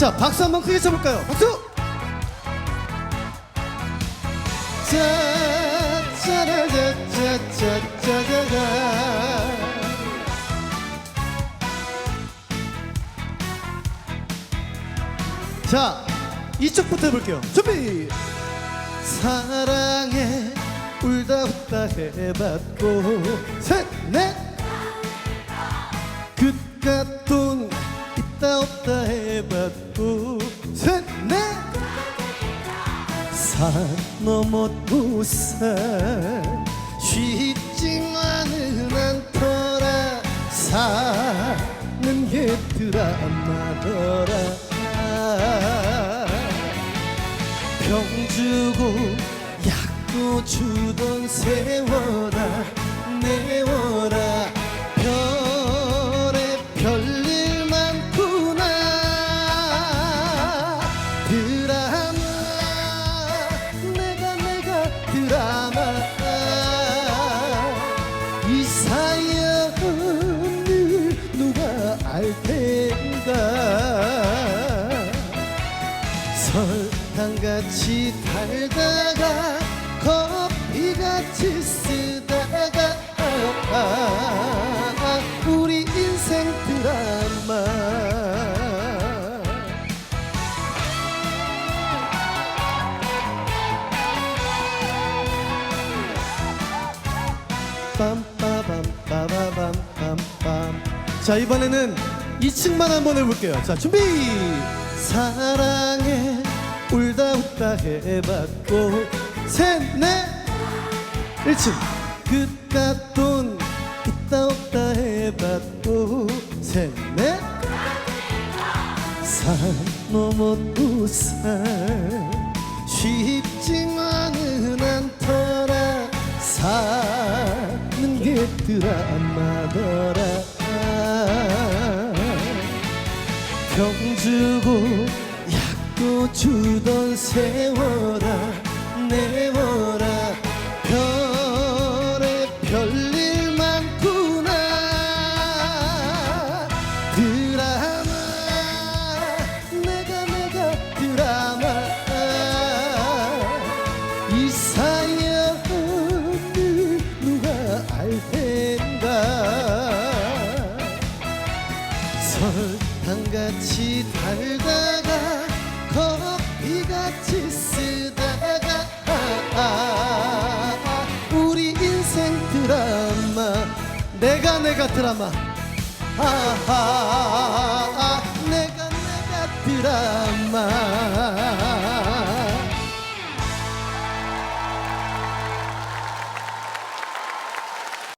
자, 박수 한번 크게 쳐볼까요? 박수! 자, 짜라자자자자자자. 자, 이쪽부터 해볼게요. 준비! 사랑해 울다 웃다 해봤고 셋넷 그깟 돈 있다 없다 해봤고 셋넷 산 넘어 두산 쉽지만은 않더라. 사는 게 드라마더라. 병 주고 약도 주던 세워라 드라마. 이 사연을 누가 알 텐가? 설탕같이 달다가 커피같이 쓰 빰빠밤 자 이번에는 2층만 한번 해볼게요. 자 준비! 사랑해. 울다 웃다 해봤고. 셋넷! 1층. 그깟 돈 있다 없다 해봤고. 셋넷! 산 넘어 두산 쉽 드라마더라. 병 주고 약도 주던 세워라 내워라. 별에 별일 많구나. 드라마 내가 내가 드라마. 이사 설탕같이 달다가 커피같이 쓰다가 우리 인생 드라마. 내가 내가 드라마. 아하 내